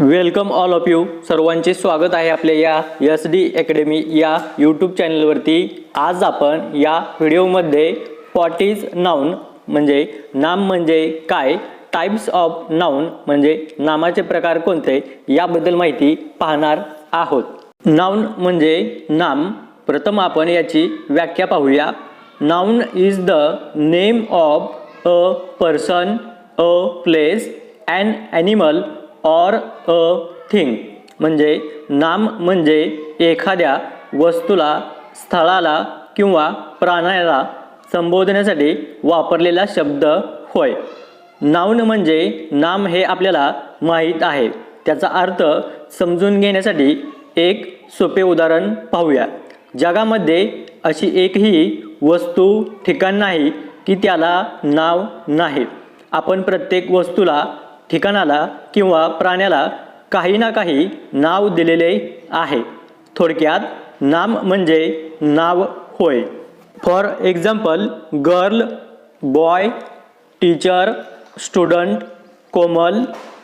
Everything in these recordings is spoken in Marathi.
Welcome all of you. सर्वांचे स्वागत आहे आपल्या या एस डी अकॅडमी या यूट्यूब चॅनलवरती आज आपण या व्हिडिओमध्ये व्हॉट इज नाऊन म्हणजे नाम म्हणजे काय टाईप्स ऑफ नाऊन म्हणजे नामाचे प्रकार कोणते याबद्दल माहिती पाहणार आहोत. नाऊन म्हणजे नाम. प्रथम आपण याची व्याख्या पाहूया. Noun is the name of a person a place and animal or a thing म्हणजे नाम म्हणजे एखाद्या वस्तूला स्थळाला किंवा प्राण्याला संबोधण्यासाठी वापरलेला शब्द होय. नाऊन म्हणजे नाम हे आपल्याला माहीत आहे. त्याचा अर्थ समजून घेण्यासाठी एक सोपे उदाहरण पाहूया. जगामध्ये अशी एकही वस्तू ठिकाण नाही की त्याला नाव नाही. आपण प्रत्येक वस्तूला ठिकाणाला किंवा प्राण्याला काही ना काही नाव दिलेले आहे. थोडक्यात नाम म्हणजे नाव होय. For example girl boy teacher student Komal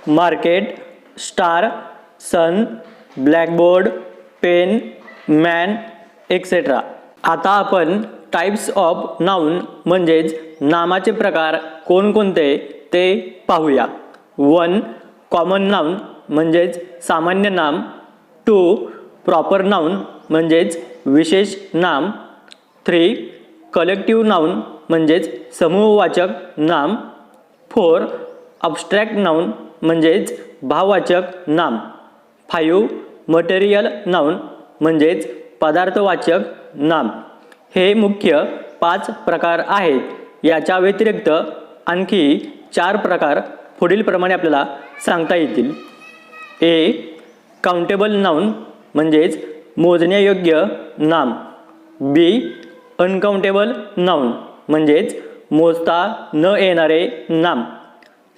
market star sun blackboard pen man etcetera आता आपण टाईप्स ऑफ नाऊन म्हणजेच नामाचे प्रकार कोणकोणते ते पाहूया. वन कॉमन नाऊन म्हणजेच सामान्य नाम. टू प्रॉपर नाऊन म्हणजेच विशेष नाम. थ्री कलेक्टिव्ह नाऊन म्हणजेच समूहवाचक नाम. फोर अबस्ट्रॅक्ट नाऊन म्हणजेच भाववाचक नाम. फायू मटेरियल नाऊन म्हणजेच पदार्थवाचक नाम. हे मुख्य पाच प्रकार आहेत. याच्या व्यतिरिक्त आणखी चार प्रकार पुढीलप्रमाणे आपल्याला सांगता येतील. ए काउंटेबल नाऊन म्हणजेच मोजण्यायोग्य नाम. बी अनकाउंटेबल नाऊन म्हणजेच मोजता न येणारे नाम.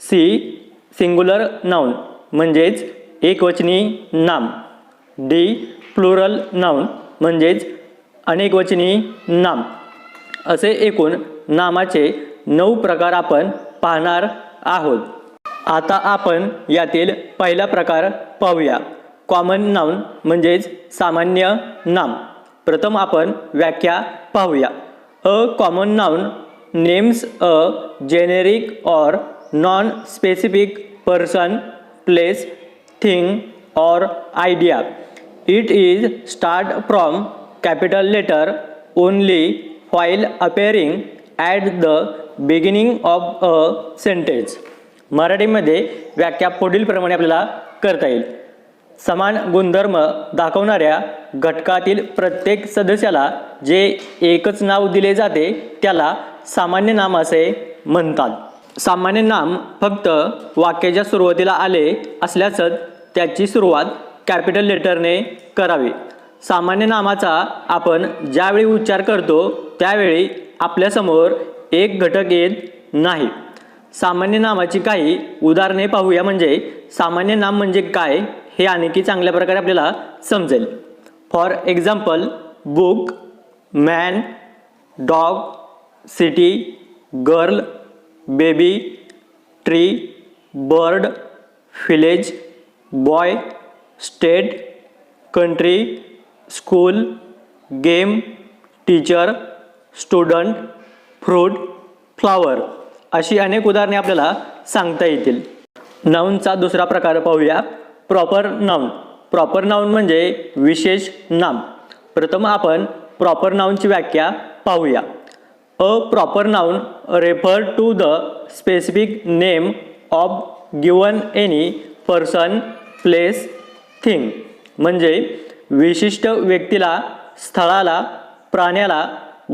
सी सिंग्युलर नाऊन म्हणजेच एकवचनी नाम. डी प्लुरल नाऊन म्हणजेच अनेकवचनी नाम. असे एकूण नामाचे नऊ प्रकार आपण पाहणार आहोत. आता आपण यातील पहिला प्रकार पाहूया. कॉमन नाऊन म्हणजेच सामान्य नाम. प्रथम आपण व्याख्या पाहूया. A common noun names a generic or non specific person place thing or idea it is start from capital letter only while appearing at the beginning of a sentence मराठीमध्ये व्याख्या पुढीलप्रमाणे आपल्याला करता येईल. समान गुणधर्म दाखवणाऱ्या घटकातील प्रत्येक सदस्याला जे एकच नाव दिले जाते त्याला सामान्य नाम असे म्हणतात. सामान्य नाम फक्त वाक्याच्या सुरुवातीला आले असल्यासच त्याची सुरुवात कॅपिटल लेटरने करावी. सामान्य नामाचा आपण ज्यावेळी उच्चार करतो त्यावेळी आपल्यासमोर एक घटक येत नाही. सामान्य नामाची काही उदाहरणे पाहूया. म्हणजे सामान्य नाम म्हणजे काय हे आणखी चांगल्या प्रकारे आपल्याला समजेल. For example book man dog city girl baby tree bird village boy state country school game teacher student fruit flower अशी अनेक उदाहरणे आपल्याला सांगता येतील. नाऊनचा दुसरा प्रकार पाहूया. प्रॉपर नाऊन प्रॉपर नाऊन म्हणजे विशेष नाम. प्रथम आपण प्रॉपर नाऊनची व्याख्या पाहूया. A proper noun refer to the specific name of given any person place thing म्हणजे विशिष्ट व्यक्तीला स्थळाला प्राण्याला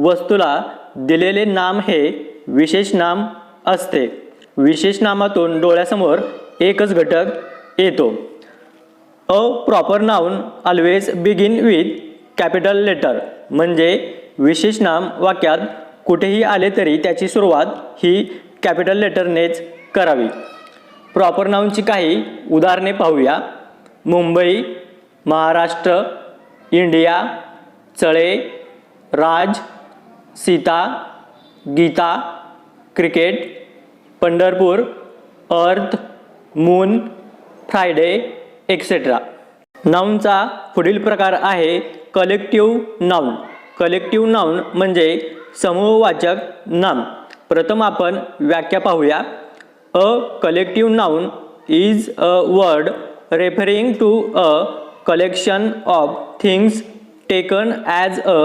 वस्तूला दिलेले नाम हे विशेष नाम असते. विशेष नामातून डोळ्यासमोर एकच घटक येतो. A proper noun always begin with capital letter म्हणजे विशेष नाम वाक्यात कुठेही आले तरी त्याची सुरुवात ही कॅपिटल लेटरनेच करावी. प्रॉपर नाऊनची काही उदाहरणे पाहूया. Mumbai Maharashtra India चळे Raj Sita Gita cricket Pandharpur earth moon Friday etcetera नाऊनचा पुढील प्रकार आहे कलेक्टिव्ह नाऊन. कलेक्टिव्ह नाऊन म्हणजे समूहवाचक नाम. प्रथम आपण व्याख्या पाहूया. A collective noun is a word referring to a collection of things taken as a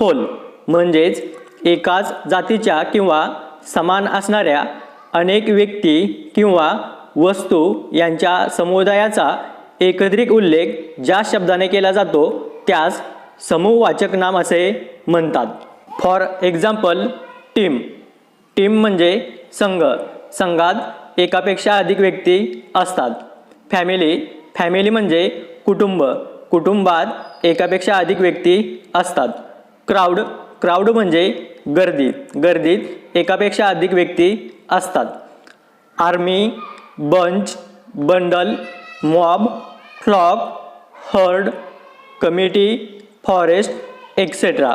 whole म्हणजेच एकाच जातीच्या किंवा समान असणाऱ्या अनेक व्यक्ती किंवा वस्तू यांच्या समुदायाचा एकत्रित उल्लेख ज्या शब्दाने केला जातो त्यास समूहवाचक नाम असे म्हणतात. फॉर एक्झाम्पल टीम टीम म्हणजे संघ. संघात एकापेक्षा अधिक व्यक्ती असतात. फॅमिली फॅमिली म्हणजे कुटुंब. कुटुंबात एकापेक्षा अधिक व्यक्ती असतात. क्राऊड क्राऊड म्हणजे गर्दी. गर्दीत एकापेक्षा अधिक व्यक्ती असतात. Army bunch bundle mob flock herd committee forest etcetera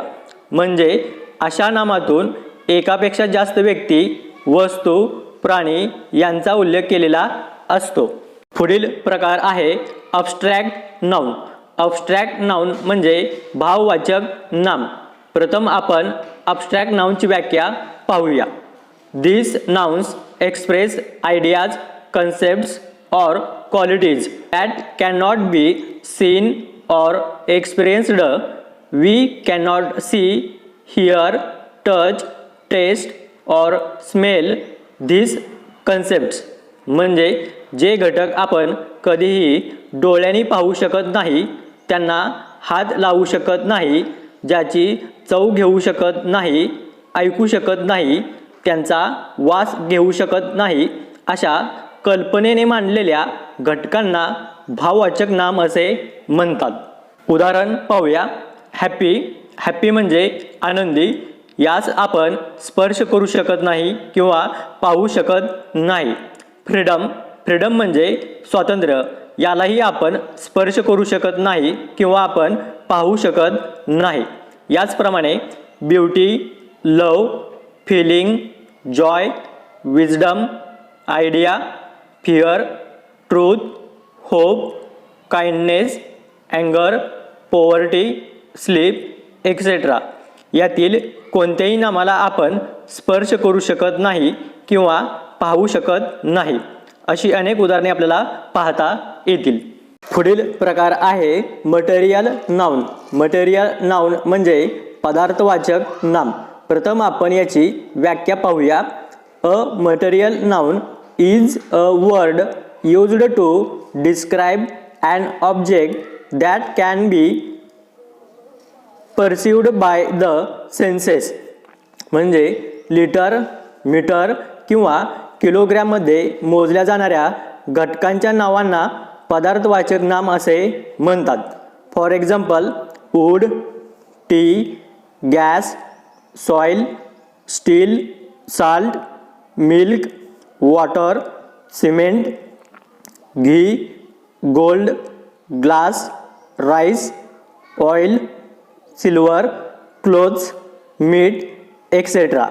म्हणजे अशा नामातून एकापेक्षा जास्त व्यक्ती वस्तू प्राणी यांचा उल्लेख केलेला असतो. पुढील प्रकार आहे अबस्ट्रॅक्ट नाऊन अबस्ट्रॅक्ट नाऊन म्हणजे भाववाचक नाम. प्रथम आपण अपस्ट्रॅक्ट नाऊनची व्याख्या पाहूया. This nouns express ideas concept or qualities that cannot be seen or experienced we can not see hear touch taste or smell this concept म्हणजे जे घटक आपण कधीही डोळ्यांनी पाहू शकत नाही त्यांना हात लावू शकत नाही ज्याची चव घेऊ शकत नाही ऐकू शकत नाही त्यांचा वास घेऊ शकत नाही अशा कल्पनेने मांडलेल्या घटकांना भाववाचक नाम असे म्हणतात. उदाहरण पाहूया. हॅपी हॅपी म्हणजे आनंदी. यास आपण स्पर्श करू शकत नाही किंवा पाहू शकत नाही. फ्रीडम फ्रीडम म्हणजे स्वातंत्र्य. यालाही आपण स्पर्श करू शकत नाही किंवा आपण पाहू शकत नाही. याचप्रमाणे beauty love feeling joy wisdom idea fear truth hope kindness अँगर poverty sleep etcetera यातील कोणत्याही नामाला आपण स्पर्श करू शकत नाही किंवा पाहू शकत नाही. अशी अनेक उदाहरणे आपल्याला पाहता येतील. पुढील प्रकार आहे मटेरियल नाऊन मटेरियल नाऊन म्हणजे पदार्थवाचक नाम. प्रथम आपण याची व्याख्या पाहूया. A material noun is a word used to describe and object that can be perceived by the senses म्हणजे लिटर मीटर किंवा किलोग्रॅममध्ये मोजल्या जाणाऱ्या घटकांच्या नावांना पदार्थवाचक नाम असे म्हणतात. For example wood tea gas soil steel salt milk water cement ghee gold glass rice oil silver clothes मीठ एक्सेट्रा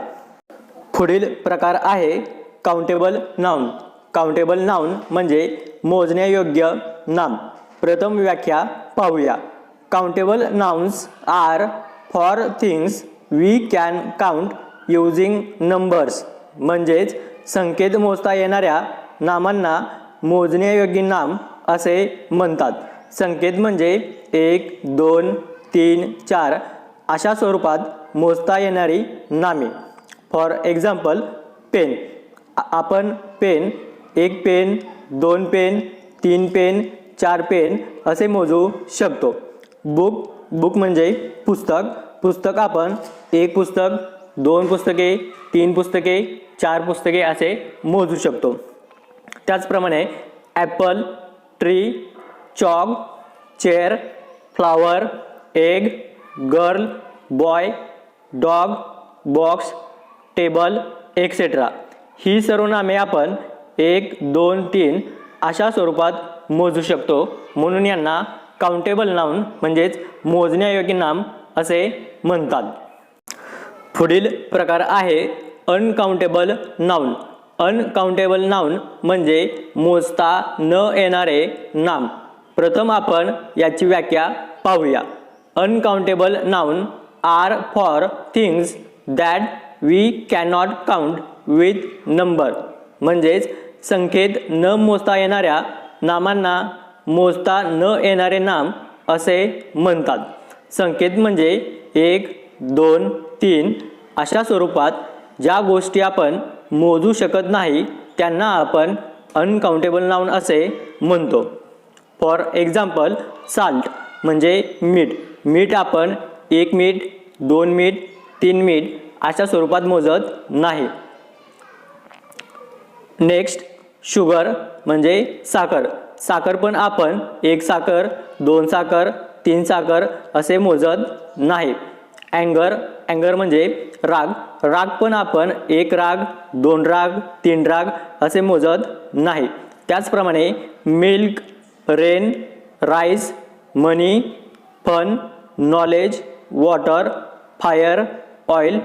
पुढील प्रकार आहे काउंटेबल नाऊन काउंटेबल नाऊन म्हणजे मोजण्यायोग्य नाम. प्रथम व्याख्या पाहूया. Countable nouns are for things we can count using numbers म्हणजेच संकेत मोजता येणाऱ्या नामांना मोजण्यायोग्य नाम असे म्हणतात. संकेत म्हणजे एक दोन तीन चार अशा स्वरूपात मोजता येणारी नामे. फॉर एक्झाम्पल पेन आपण पेन एक पेन दोन पेन तीन पेन चार पेन असे मोजू शकतो. बुक बुक म्हणजे पुस्तक. पुस्तक आपण एक पुस्तक दोन पुस्तके तीन पुस्तके चार पुस्तके असे मोजू शकतो. त्याचप्रमाणे apple tree chalk chair flower egg girl boy dog box table etcetera ही सर्व नामे आपण एक दोन तीन अशा स्वरूपात मोजू शकतो. म्हणून यांना काउंटेबल नाऊन म्हणजेच मोजण्यायोग्य नाम असे म्हणतात. पुढील प्रकार आहे अनकाउंटेबल नाऊन अनकाउंटेबल नाऊन म्हणजे मोजता न येणारे नाम. प्रथम आपण याची व्याख्या पाहूया. Uncountable noun are for things that we cannot count with number म्हणजेच संख्येत न मोजता येणाऱ्या नामांना मोजता न येणारे नाम असे म्हणतात. संकेत म्हणजे एक दोन तीन अशा स्वरूपात ज्या गोष्टी आपण मोजू शकत नाही त्यांना आपण अनकाउंटेबल नाउन असे म्हणतो. फॉर एक्झाम्पल साल्ट म्हणजे मीठ. मीठ आपण एक मीठ दोन मीठ तीन मीठ अशा स्वरूपात मोजत नाही. नेक्स्ट शुगर म्हणजे साखर. साखर पण आपण एक साखर दोन साखर तीन साखर असे मोजत नाही. अँगर अँगर म्हणजे राग. राग पण आपण एक राग दोन राग तीन राग असे मोजत नाही. त्याचप्रमाणे milk rain rice money fun knowledge water fire oil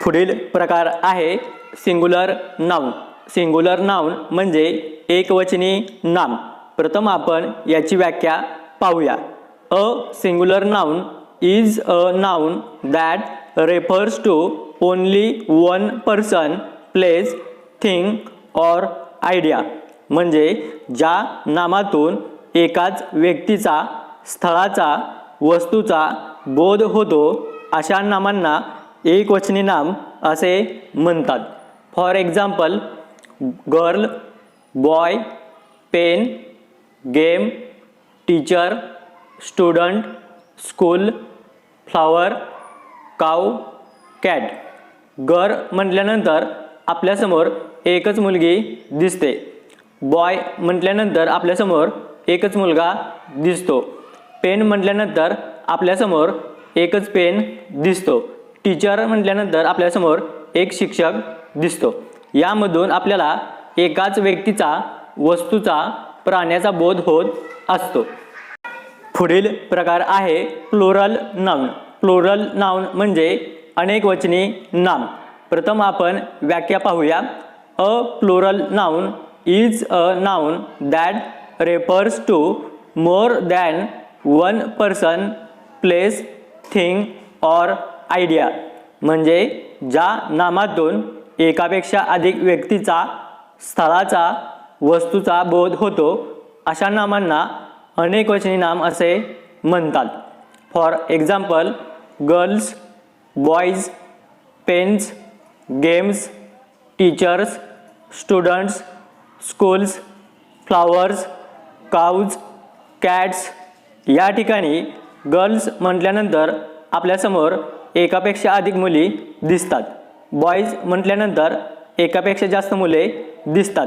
पुढील प्रकार आहे सिंग्युलर नाऊन सिंगुलर नाऊन म्हणजे एकवचनी नाम. प्रथम आपण याची व्याख्या पाहूया. A singular noun is a noun that refers to only one person place thing or idea म्हणजे ज्या नामातून एकाच व्यक्तीचा स्थळाचा वस्तूचा बोध होतो अशा नामांना एकवचनी नाम असे म्हणतात. For example girl boy pen game teacher student school flower cow cat girl म्हटल्यानंतर आपल्यासमोर एकच मुलगी दिसते. बॉय म्हटल्यानंतर आपल्यासमोर एकच मुलगा दिसतो. पेन म्हटल्यानंतर आपल्यासमोर एकच पेन दिसतो. टीचर म्हटल्यानंतर आपल्यासमोर एक शिक्षक दिसतो. यामधून आपल्याला एकाच व्यक्तीचा वस्तूचा प्राण्याचा बोध होत असतो. पुढील प्रकार आहे प्लोरल नाऊन. प्लोरल नाऊन म्हणजे अनेक वचनी नाम. प्रथम आपण व्याख्या पाहूया. A plural noun is a noun that refers to more than one person place thing or idea म्हणजे ज्या नामातून एकापेक्षा अधिक व्यक्तीचा स्थळाचा वस्तूचा बोध होतो अशा नामांना अनेकवचनी नाम असे म्हणतात. For example girls boys pens games teachers students schools flowers cows cats या ठिकाणी गर्ल्स म्हटल्यानंतर आपल्यासमोर एकापेक्षा अधिक मुली दिसतात. बॉईज म्हटल्यानंतर एकापेक्षा जास्त मुले दिसतात.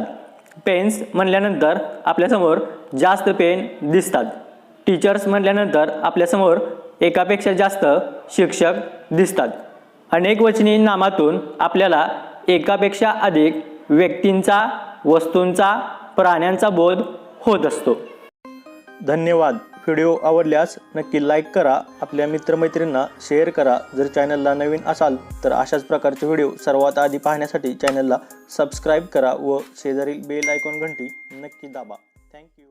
पेन्स म्हटल्यानंतर आपल्यासमोर जास्त पेन दिसतात. टीचर्स म्हटल्यानंतर आपल्यासमोर एकापेक्षा जास्त शिक्षक दिसतात. अनेक वचनी नामातून आपल्याला एकापेक्षा अधिक व्यक्तींचा वस्तूंचा प्राण्यांचा बोध होत असतो. धन्यवाद. व्हिडिओ आवडल्यास नक्की लाईक करा आपल्या मित्रमैत्रींना शेअर करा. जर चॅनलला नवीन असाल तर अशाच प्रकारचे व्हिडिओ सर्वात आधी पाहण्यासाठी चॅनलला सबस्क्राईब करा व शेजारील बेल आयकॉन घंटी नक्की दाबा. थँक्यू